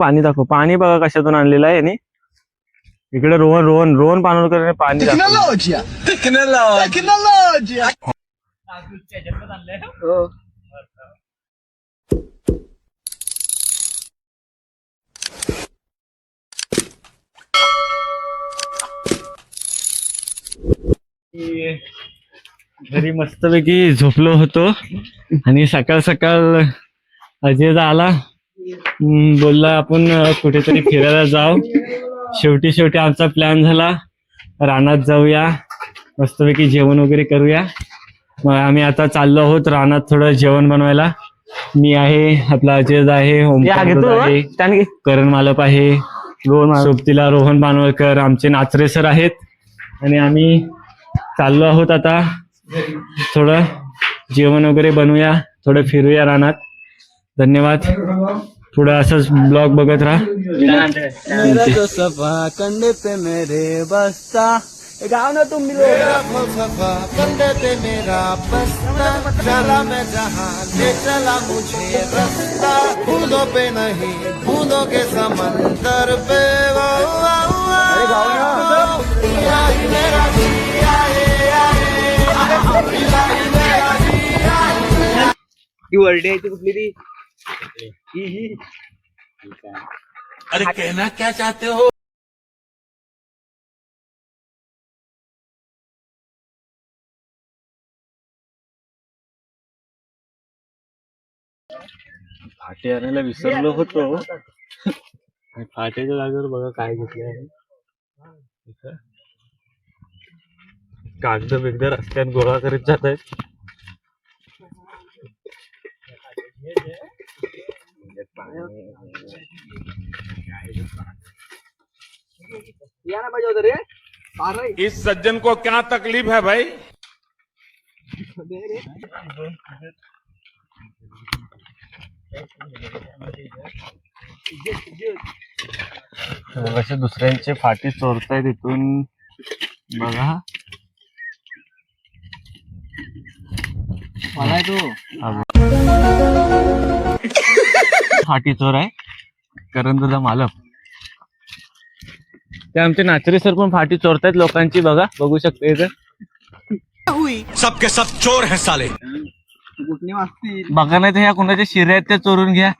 पाणी दाखव. पाणी बघा कशातून आणलेलं आहे याने. इकडे रोहन रोहन रोहन पानोळकर पाणी! हो. घरी मस्तपैकी झोपलो होतो. आणि सकाळ सकाळ अजय आला बोलला आपण कुठेतरी फिरायला जाऊ. शेवटी शेवटी आमचा प्लॅन झाला. रानात जाऊया. मस्तपैकी जेवण वगैरे करूया. मग आम्ही आता चाललो आहोत रानात थोडं जेवण बनवायला. मी आहे आपला अजय आहे आहे करण मालप आहे सोबतीला रोहन बानवळकर आमचे नाचरे सर आहेत. आणि आम्ही चाललो आहोत आता. थोडं जेवण वगैरे बनवूया थोडं फिरूया रानात. धन्यवाद पुढे असंच ब्लॉग बघत राहा मेरा जो सफा कंधे पे मेरे बस्ता ए, गाओ ना तुम भी लोग फलसफा कंधे पे मेरा बस्ता चला मैं जहाँ ले चला मुझे रास्ता बूंदों पे नहीं बूंदों के समंदर पे वो, वो, वो, अरे गाओ ना पिया ही मेरा जिया है, है। पिया ही मेरा जिया है। ती वर्डी आहे ती कुठली ती ही ही अरे कहना क्या चाहते हो? फाटे आणायला विसरलो होतो. आणि फाट्याच्या जागेवर बघा काय घेतलं आहे. कागद बिगद रस्त्यात गोळा करीत जात आहेत इस सज्जन को क्या तकलीफ़ है भाई? कसे दुसऱ्यांचे फाटी चोरतायत इथून. बघा. मला तो. फाटी चोर आहे. करण तुझा मालक. ते आमचे नाचरे सर पण फाटी चोरतायत लोकांची बघा बघू शकते सबके सब चोर हैं साले. बघा नाही तर ह्या कुणाच्या शिऱ्या आहेत त्या चोरून घ्या.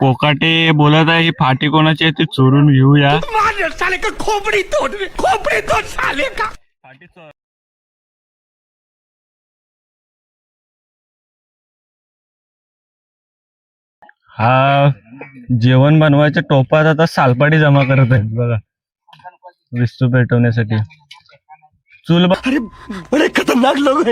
कोकाटे बोलत आहे ही फाटी कोणाची आहे ते चोरून घेऊया. खोपड़ी तोड़ खोपड़ी तोड़ साले का? हा जेवण बनवायच्या टोपात आता सालपाटी जमा करत आहेत बघा. विस्तू पेटवण्यासाठी. चूल बड़े खतरनाक लोग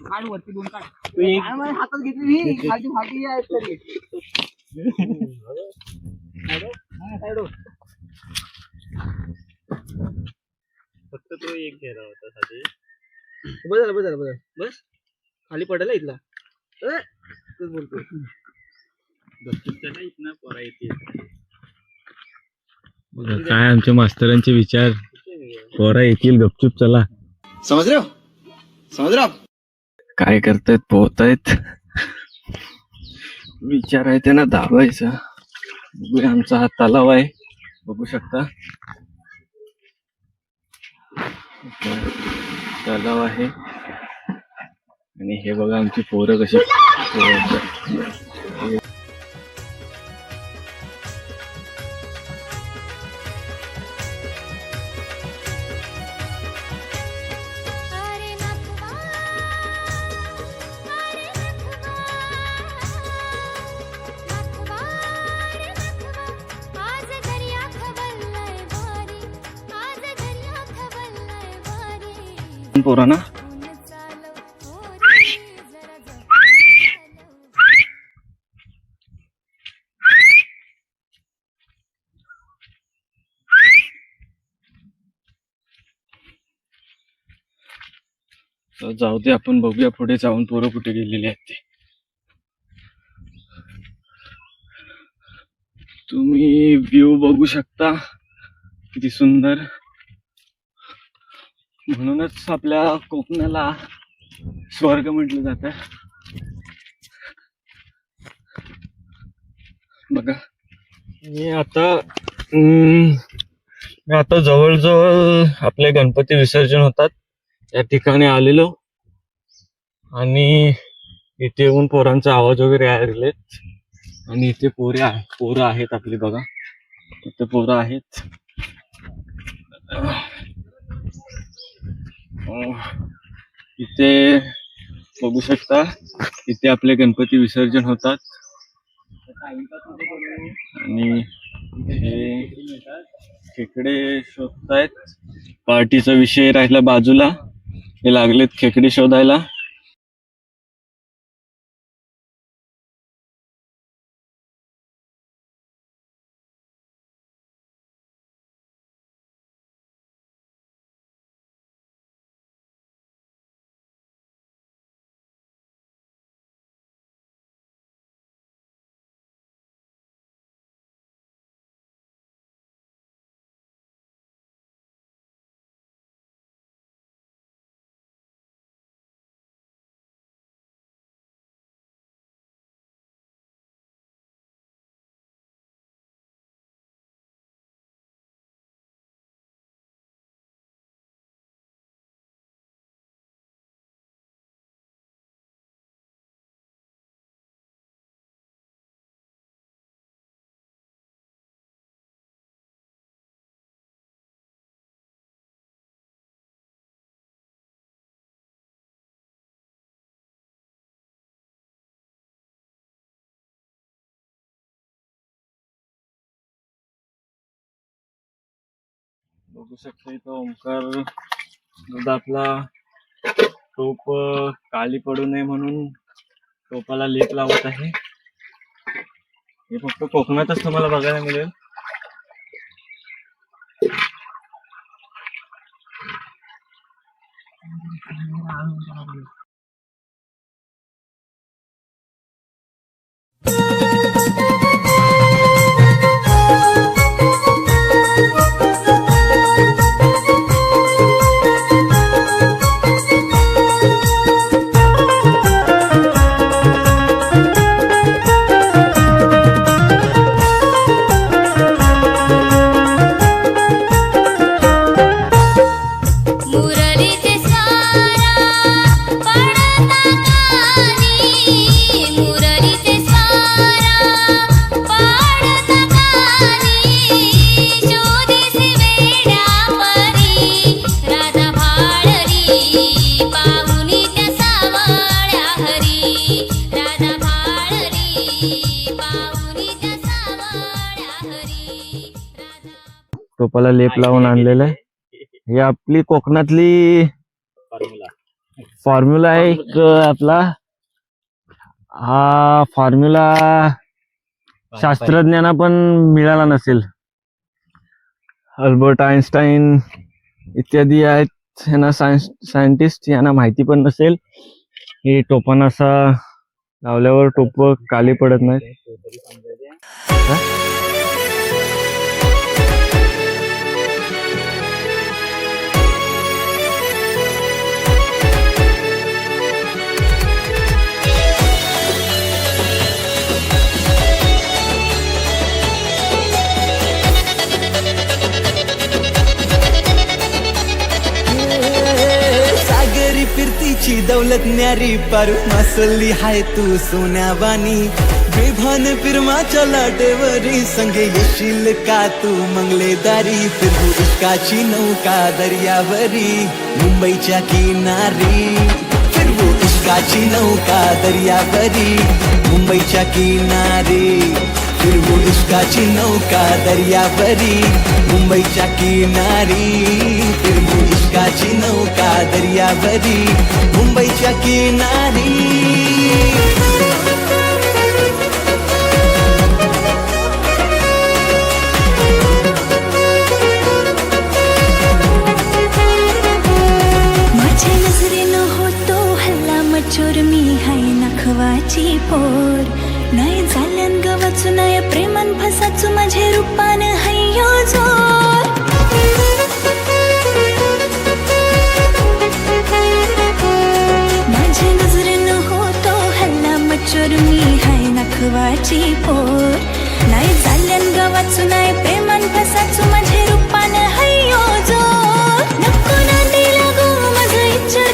काढ वरती दोन काढ काय माहिती हातात घेतली ही खालची फाटी आहे फक्त तो एक घेरा होता साठी बस झालं बस झालं बस बस खाली पडेल इथला बोलतो इथनं तेच येते काय आमच्या मास्तरांचे विचार? पोरा येतील गपचूप चला. समझ रहे हो समझ रहे हो आप काय करतायत पोहतायत? विचार आहे त्यांना दाबायचा. बघूया आमचा हा तलाव आहे. बघू शकता. तलाव आहे. आणि हे बघा आमची पोरं कशी पोहतात. पोरांना. तर जाऊ दे आपण बघूया पुढे जाऊन पोरं कुठे गेलेली आहेत ते. तुम्ही व्ह्यू बघू शकता. किती सुंदर. म्हणूनच आपल्या कोकणाला स्वर्ग म्हटलं जात. बघा. मी आता मी आता जवळजवळ आपले गणपती विसर्जन होतात. त्या ठिकाणी आलेलो. आणि इथे येऊन पोरांचा आवाज वगैरे आलेत आणि इथे पोरे आहे पोरं आहेत आपली बघा. इथे पोरं आहेत. इथे बघू शकता इथे आपले गणपती विसर्जन होतात. आणि हे खेकडे शोधतायत. पार्टीचा विषय राहिला बाजूला. हे लागलेत खेकडे शोधायला. बघू शकता इथं ओंकार दुधातला टोप काली काळी पडू नये म्हणून टोपाला लेप लावत आहे. हे फक्त कोकणातच तुम्हाला बघायला मिळेल. टोपाला लेप लावून आणलेलं आहे. ही आपली कोकणातली फॉर्म्युला आहे एक आपला. हा फॉर्म्युला शास्त्रज्ञांना पण मिळाला नसेल. अल्बर्ट आईन्स्टाईन इत्यादी आहेत. यांना सायन्स सायंटिस्ट यांना माहिती पण नसेल. हे टोपानं असा लावल्यावर टोप काली पडत नाहीत. तुझी दौलत न्यारी पारू मासली हाय तू सोन्यावानी बेभान फिरमाच्या लाटेवरी संगे येशील का तू मंगलेदारी? फिरू इश्काची नौका दर्यावरी मुंबईच्या किनारी. फिरवू इश्काची नौका दर्यावरी मुंबईच्या किनारी. इश्काची नौका दर्यावरी मुंबईच्या किनारी. फिरवू इश्काची नौका दर्यावरी मुंबईच्या किनारी. माझ्या नजरेनं होतो हल्ला मचोर मी हाय नखवाची पोर. नाही झाल्यान गवचू नाही प्रेमान फसाचू माझे रूपान हय्यो जोर. माझे नजरेनं होतो हल्ला मच्छर मी हाय नखवाची पोर. नाही झाल्यान गवचू नाही प्रेमान फसाचू माझे रूपान हय्यो जोर. नको ना दिला गो माझा इच्छा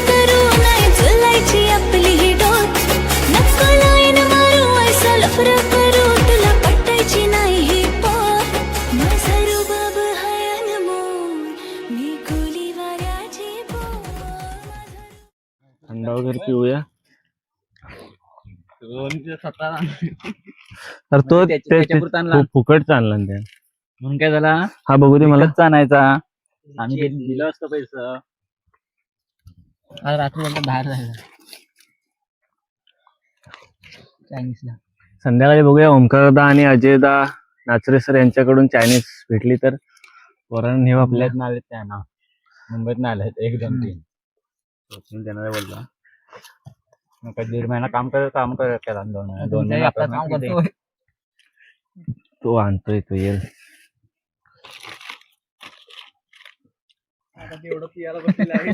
पिऊया तर तो त्याच्या- ते- त्याच्यापुरता आणला. फु- फुकट आणला ना त्या म्हणून काय झाला? हा बघू दे मला. आणायचा. आम्ही ते दिलं असतं पैसे. आज रात्री बाहेर चायनीजला. संध्याकाळी बघूया. ओमकारदा आणि अजयदा नाचरे सर यांच्याकडून चायनीज भेटली तर. पोरांना नेऊ आपल्या. मुंबईत आले त्या ना. मुंबईत आले एक दोन तीन. त्यांना बोलला. मग काय दीड महिना काम कर काम कर केला दोन महिना दोन महिने आपलं काम करतो तो आणतोय तो येईल अगराने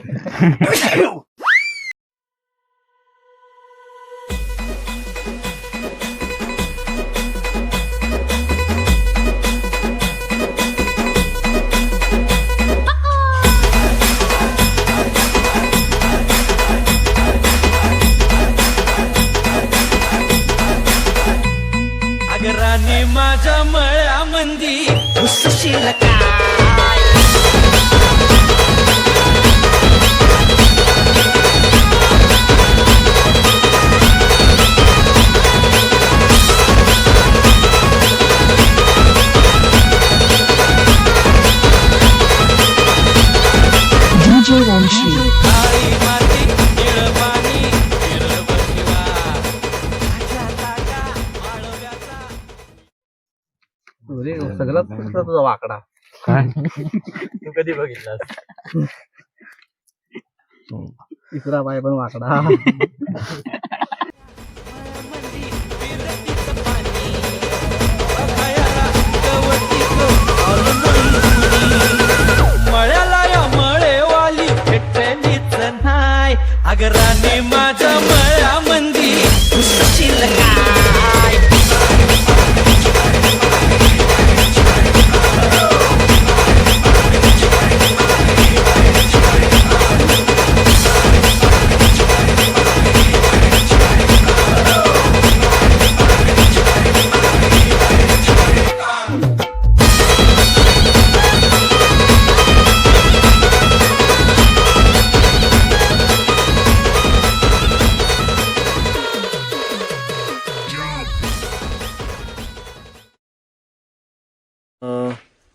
सगळं तुझा वाकडा? काय? तू कधी बघितलास? तिसरा बाय पण वाकडा. मळ्याला या मळेवाली भेटलीच नाही. अगराने माझ्या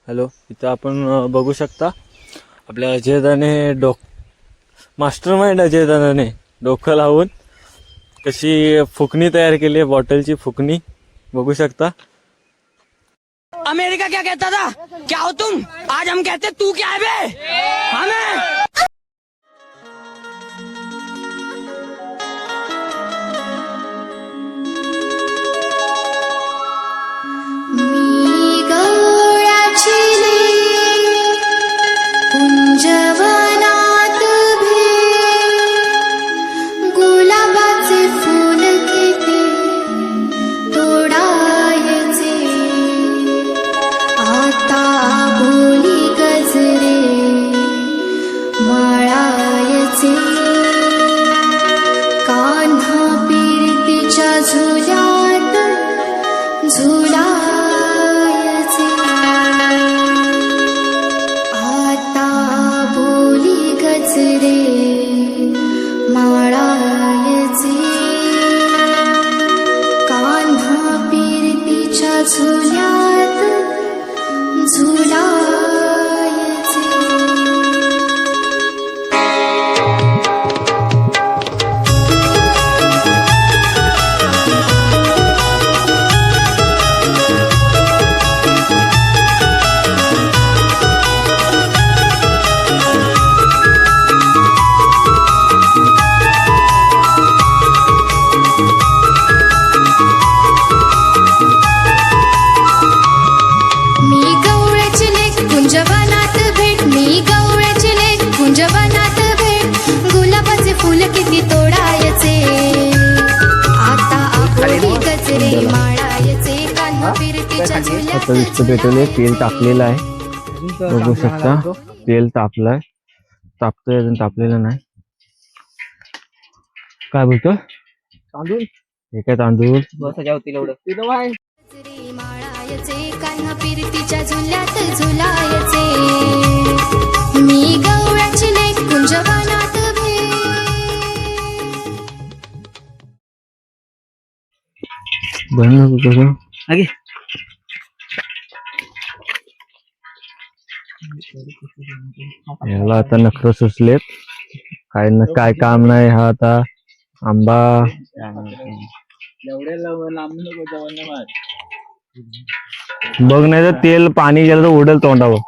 हॅलो इथं आपण बघू शकता आपल्या अजयदाने डोक मास्टर माइंड अजयदाने डोकं लावून कशी फुकणी तयार केली आहे बॉटलची फुकणी बघू शकता. अमेरिका क्या कहता था? क्या हो तुम? आज हम कहते तू क्या है बे? हमें? आता दिसतं पेट्रोल आहे. तेल तापलेलं आहे. बघू शकता. तेल तापलंय. तापतोय अजून तापलेलं नाही. काय बोलतो? तांदूळ. हे काय तांदूळ? रे माळायचे कान्हा फिरतीच्या झुल्यात झुलायचे. मी गवळ्याची लेक कुंजवानात भे बन नको करू याला आता नखर सुचलेत. काय न काय काम नाही हा आता. आंबा. बघ नाही तर तेल पाणी गेलं तर उडेल तोंडावर.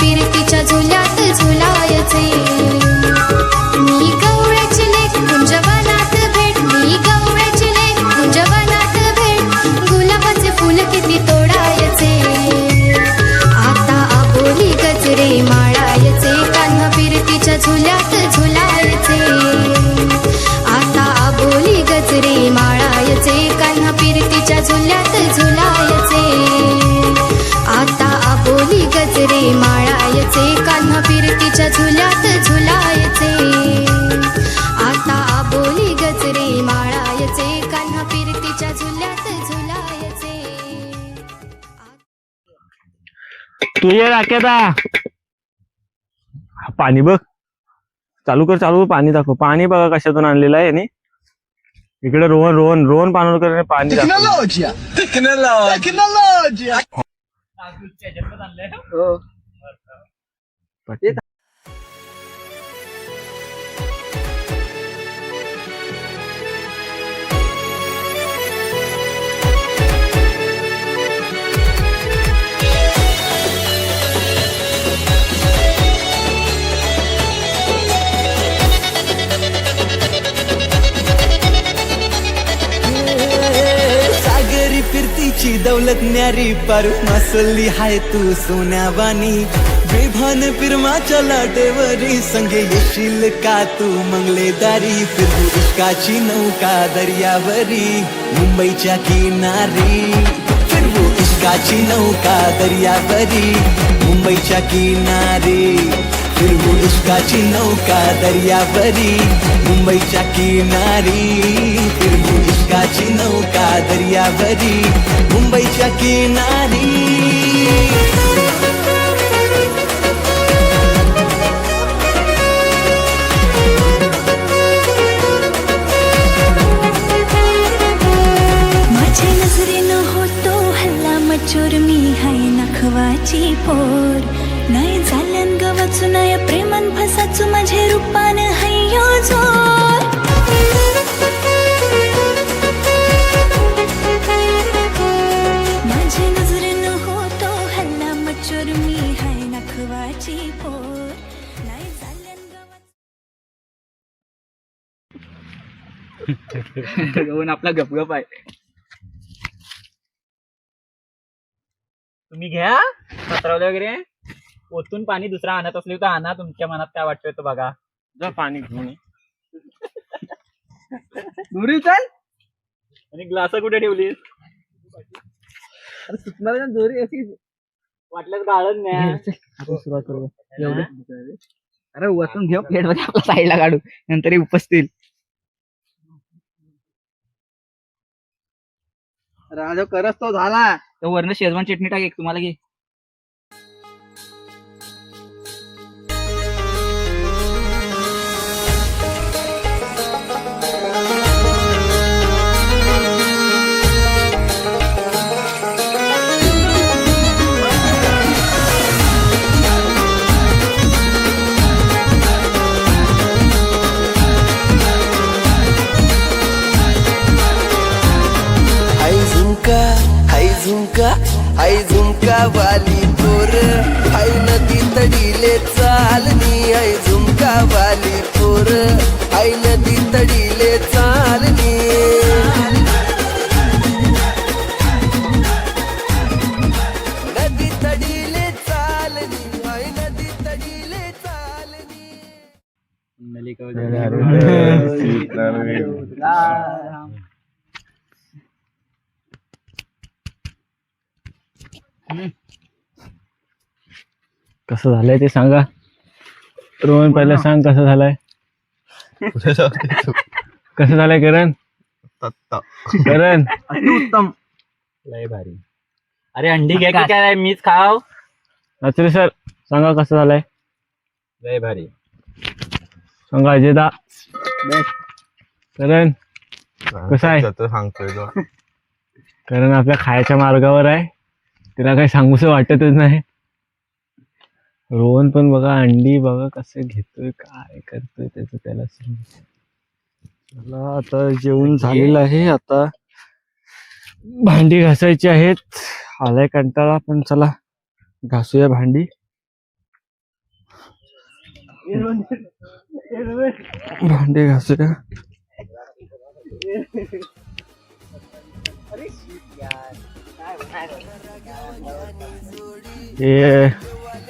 पिरतीच्या झुल्यात झुलायचे राख्याता पाणी बघ. चालू कर चालू पाणी दाखव. पाणी बघा कशातून आणलेलं आहे याने. इकडे रोहन रोहन रोहन पानोरकर पाणी दाखव. दौलत न्यारी पारू मासली हाय तू सोन्यावानी बेभान फिरमाच्या लाटेवरी संगे येशील का तू मंगलेदारी फिरू इश्काची नौका दर्यावरी मुंबईच्या किनारी. फिरवू इश्काची नौका दर्यावरी मुंबईच्या किनारी. फिरवू इश्काची नौका दर्यावरी मुंबईच्या किनारी. फिरवू इश्काची नौका दर्यावरी मुंबईच्या किनारी. आपला गपगप आहे. तुम्ही घ्या पत्रावले वगैरे. ओतून पाणी दुसरा आणत असले तर आणा तुमच्या मनात काय वाटतंय तो बघा. जा पाणी घेऊन ये. दुरी चल. आणि ग्लास कुठे ठेवली दोरी अशी. वाटल्यास गाळत नाही सुरुवात करू एवढे. अरे वतून घेऊ प्लेटमध्ये आपल्या साईडला काढू. नंतर उपसतील. राजा करस तो झाला. तर वरण शेजवान चटणी टाक एक तुम्हाला घे. हाय झुमका वाली पोर. हाय नदी तडीले चालनी हाय झुमका वाली पोर. हाय नदी तडीले चालनी नदी तडीले चालनी हाय नदी तडीले चालनी कसं झालंय ते सांगा. रोहन पहिलं सांग कसं झालंय. कसं झालंय करण? करण. उत्तम. लय भारी. अरे अंडी घ्या की काय? मीच खाव. नाचरे सर सांगा कसं झालंय. लय भारी. सांगा अजयदा करण कसं आहे? सांगतोय करण आपल्या खायच्या मार्गावर आहे. तिला काही सांगूस वाटतच नाही. रोहन पण बघा अंडी बघा कसं घेतोय काय करतोय त्याचं त्याला आता जेवण झालेलं आहे आता भांडी घासायची आहेत. आलाय कंटाळा पण चला घासूया भांडी. भांडी घासूया. हे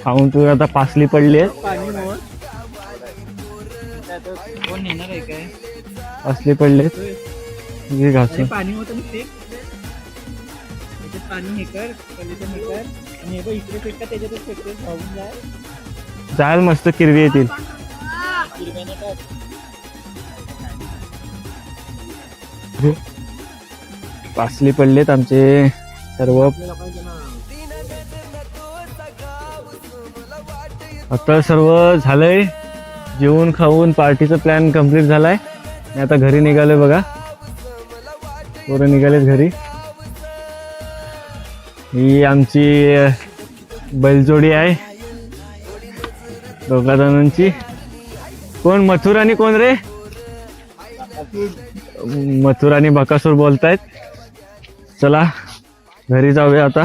खाऊन तू आता पासली पडली आहे पासली पडले पाणी ते पाणी हे कर आणि हे इकडे फेटका त्याच्यातच फेटते धावून जाय जायल मस्त किरवी येतील. पासली पडलेत आमचे. सर्व. आता सर्व झालंय. जेवून खाऊन पार्टीचा प्लॅन कंप्लीट झालाय. मी आता घरी निघालोय बघा. पोरं निघालेत घरी. ही आमची बैलजोडी आहे. दोघा जणांची कोण मथुर आणि कोण रे? मथुर आणि बकासूर बोलतायत. चला. घरी जाऊया आता.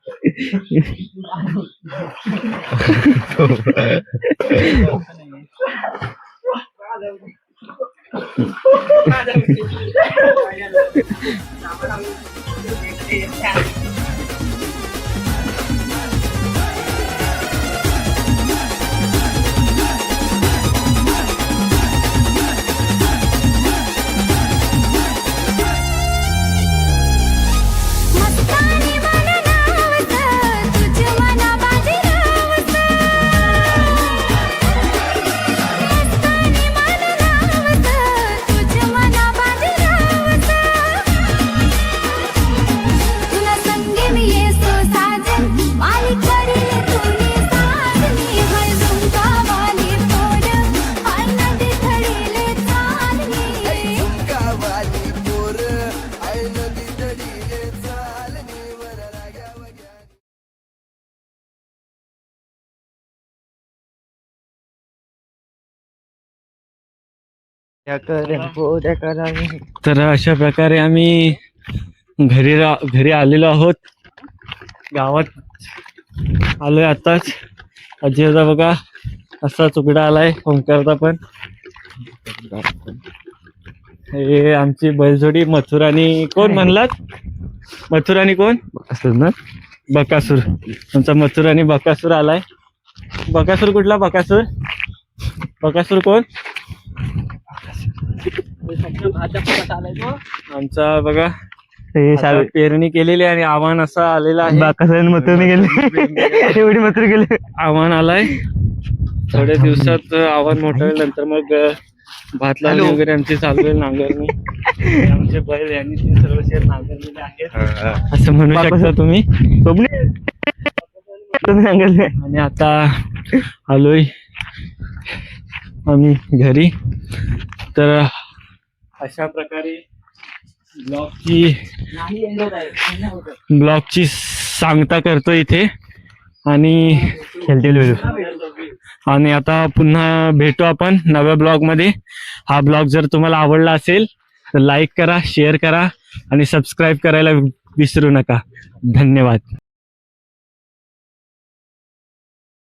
wow, that was- तर अशा प्रकारे आम्ही घरी घरी आलेलो आहोत. गावात आलोय आताच. आजीचा बघा असा तुकडा आलाय ओंकारचा पण. हे आमची बैलजोडी मथुर आणि कोण म्हणलात? मथुर आणि कोण? बकासूर ना? बकासूर. आमचा मथुर आणि बकासूर आलाय. बकासूर कुठला बकासूर? बकासूर कोण? आमचा बघा पेरणी केलेली आणि आव्हान असं आलेलं आहे. मथुरने गेले? एवढी मथुर गेले? आव्हान आलाय. थोड्या दिवसात आव्हान मोठं होईल नंतर मग भात लावणी वगैरे आमची चालू आहे नांगरणी. आमचे बैल यांनी ते सर्व शेत नांगरलेले आहेत. असं म्हणू शकता तुम्ही. आणि आता आलोय. आम्ही घरी. तर अशा प्रकारे ब्लॉगची ब्लॉगची सांगता करतो इथे. आणि खेळतील आणि आता पुन्हा भेटू आपण नव्या ब्लॉगमध्ये. हा ब्लॉग जर तुम्हाला आवडला असेल तर लाईक करा शेअर करा आणि सबस्क्राईब करायला विसरू नका. धन्यवाद.